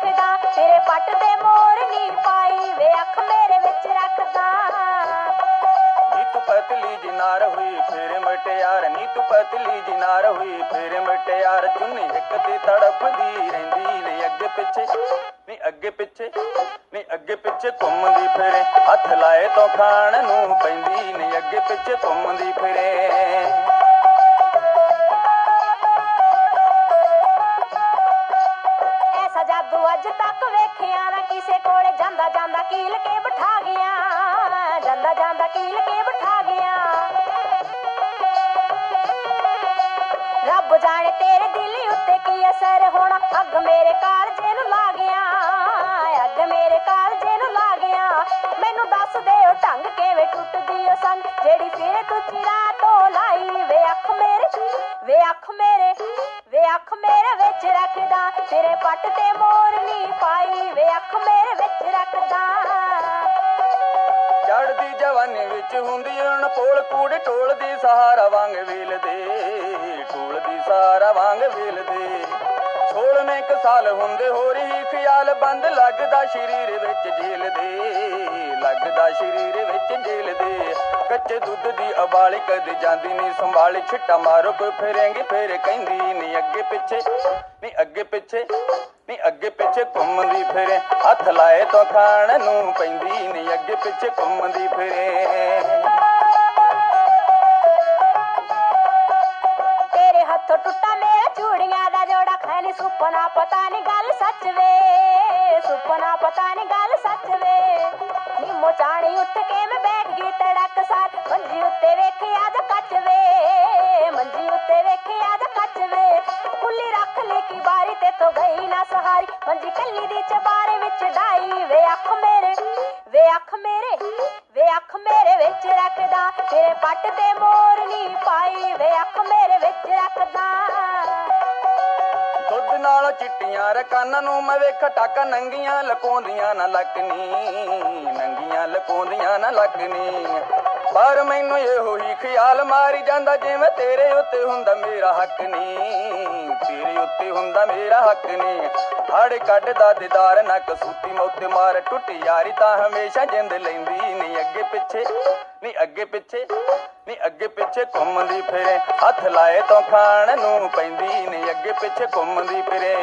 ਪੱਟ ਤੇ ਮੋਰ ਨੀ ਪਾਈ, ਵੇ ਅੱਖ ਮੇਰੇ ਵਿੱਚ ਰੱਖਦਾ। ਨੀ ਤੂੰ ਪਤਲੀ ਜਿਨਾਰ ਹੋਈ, ਫੇਰ ਮਟਿਆਰ, ਨੀ ਤੂੰ ਪਤਲੀ ਜਿਨਾਰ ਹੋਈ, ਫੇਰ ਮਟਿਆਰ, ਚੁੰਨੀ ਇੱਕ ਤੇ ਤੜਫਦੀ ਰਹਿੰਦੀ, ਨੇ ਅੱਗੇ ਪਿੱਛੇ, ਨੀ ਅੱਗੇ ਪਿੱਛੇ, ਨੀ ਅੱਗੇ ਪਿੱਛੇ ਘੁੰਮਦੀ ਫਿਰੇ। ਹੱਥ ਲਾਏ ਤੋਂ ਖਾਣ ਨੂੰ ਪੈਂਦੀ, ਨੀ ਅੱਗੇ ਪਿੱਛੇ ਘੁੰਮਦੀ ਫਿਰੇ। ਕੀਲ ਕੇ ਬਿਠਾ ਗਿਆ, ਜਾਂਦਾ ਜਾਂਦਾ ਕੀਲ ਕੇ ਬਿਠਾ ਗਿਆ। ਰੱਬ ਜਾਣੇ ਤੇਰੇ ਦਿਲ ਉੱਤੇ ਕੀ ਅਸਰ ਹੋਣਾ, ਅੱਗ ਮੇਰੇ ਕਾਲਜੇ ਨੂੰ ਲਾ ਗਿਆ, ਅੱਗ ਮੇਰੇ ਕਾਲਜੇ ਨੂੰ ਲਾ ਗਿਆ। ਮੈਨੂੰ ਦੱਸ ਦੇ ਉਹ ਢੰਗ ਕਿਵੇਂ ਟੁੱਟਦੀ ਉਹ ਸੰਗ, ਜਿਹੜੀ ਫਿਰ ਤੂੰ ਚਿਰਾ ਤੋਂ ਲਾਈ। ਵੇ ਅੱਖ ਮੇਰੇ, ਵੇ ਅੱਖ ਮੇਰੇ, ਵੇ ਅੱਖ ਮੇਰੇ ਵਿੱਚ ਰੱਖਦਾ ਤੇਰੇ ਪੱਟ ਤੇ ਹੁਣ ਪੋਲ ਕੂੜ ਢੋਲਦੀ ਸਹਾਰਾ ਵਾਂਗ ਵੇਲਦੇ ਟੋਲ ਦੀ ਸਹਾਰਾ ਵਾਂਗ ਵੇਲਦੇ। ਛੋਲ ਕੁ ਸਾਲ ਹੁੰਦੇ ਹੋ ਰਹੀ ਖਿਆਲ ਬੰਦ, ਲੱਗਦਾ ਸ਼ਰੀਰ ਵਿੱਚ ਜੇਲ ਦੇ ਲੱਗਦਾ ਸ਼ਰੀਰ ਵਿੱਚ ਜੇਲ ਦੇ ਕੱਚੇ ਦੁੱਧ ਦੀ ਅਬਾਲੀ ਕਦੇ ਜਾਂਦੀ ਨਹੀਂ ਸੰਭਾਲੀ ਛਿੱਟਾ ਮਾਰੋ, ਕੋਈ ਫਿਰੇਂਗੇ, ਫੇਰ ਕਹਿੰਦੀ ਨਹੀਂ ਅੱਗੇ ਪਿੱਛੇ ਨਹੀਂ ਅੱਗੇ ਪਿੱਛੇ, ਨੀ ਅੱਗੇ ਪਿੱਛੇ ਘੁੰਮਦੀ ਫਿਰੇ। ਹੱਥ ਲਾਏ ਤੋਂ ਖਾਣ ਨੂੰ ਪੈਂਦੀ ਨੀ, ਅੱਗੇ ਪਿੱਛੇ ਘੁੰਮਦੀ ਫਿਰੇ। ਜੋੜਾ ਸੁਪਨਾ ਪਤਾ ਨਹੀਂ ਗੱਲ ਸੱਚ ਵੇ, ਸੁਪਨਾ ਪਤਾ ਨਹੀਂ ਗੱਲ ਸੱਚ ਵੇ। ਨਿੰਮੋ ਚਾਣੀ ਉੱਠ ਕੇ ਮੈਂ ਬੈਠ ਗਈ, ਤੜਕ ਸਾਰ, ਮੰਜੀ ਉੱਤੇ ਵੇਖਿਆ ਜਾ ਕੱਚ ਵੇ। ਮੰਜੀ ਉੱਤੇ ਵੇਖਿਆ ਜਾ ਕੱਚ ਵੇ। ਖੁੱਲੀ ਰੱਖ ਲਈ ਕੀ ਬਾਰੀ ਤੇ ਤੋਂ ਗਈ ਨਾ ਸਹਾਰੀ। ਮੰਜੀ ਕੱਲੀ ਦੀ ਚਬਾਰੇ ਵਿੱਚ ਡਾਈ, ਵੇ ਅੱਖ ਮੇਰੇ, ਵੇ ਅੱਖ ਮੇਰੇ, ਵੇ ਅੱਖ ਮੇਰੇ ਵਿੱਚ ਰੱਖਦਾ। ਤੇਰੇ ਪੱਟ ਤੇ ਮੋਰ ਨੀ ਪਾਈ, ਵੇ ਅੱਖ ਮੇਰੇ ਵਿੱਚ ਰੱਖਦਾ। ਚਿੱਟੀਆਂ ਰਕਾਨਾਂ ਨੂੰ ਮੈਂ ਵੇਖ ਟੱਕ ਨੰਗੀਆਂ ਲਕੋਂਦੀਆਂ ਨਾ ਲੱਕਨੀ ਨੰਗੀਆਂ ਲਕੋਂਦੀਆਂ ਨਾ ਲੱਕਨੀ ਪਰ ਮੈਨੂੰ ਇਹੋ ਹੀ ਖਿਆਲ ਮਾਰੀ ਜਾਂਦਾ ਜਿਵੇਂ ਤੇਰੇ ਉੱਤੇ ਹੁੰਦਾ ਮੇਰਾ ਹੱਕ ਨਹੀਂ। ਤੇਰੇ ਉੱਤੇ ਹੁੰਦਾ ਮੇਰਾ ਹੱਕ ਨਹੀਂ। ਹੜ ਕੱਢਦਾ ਦਿਦਾਰ ਨਾ ਕਸੂਤੀ ਮੌਤੇ ਮਾਰ ਟੁੱਟੀ ਯਾਰੀ ਤਾਂ ਹਮੇਸ਼ਾ ਜਿੰਦ ਲੈਂਦੀ ਨਹੀਂ। ਅੱਗੇ ਪਿੱਛੇ, ਨਹੀਂ ਅੱਗੇ ਪਿੱਛੇ, ਨਹੀਂ ਅੱਗੇ ਪਿੱਛੇ ਘੁੰਮਦੀ ਫਿਰੇ। ਹੱਥ ਲਾਏ ਤੋਂ ਖਾਣ ਨੂੰ ਪੈਂਦੀ ਨਹੀਂ। ਅੱਗੇ ਪਿੱਛੇ ਘੁੰਮਦੀ ਫਿਰੇ।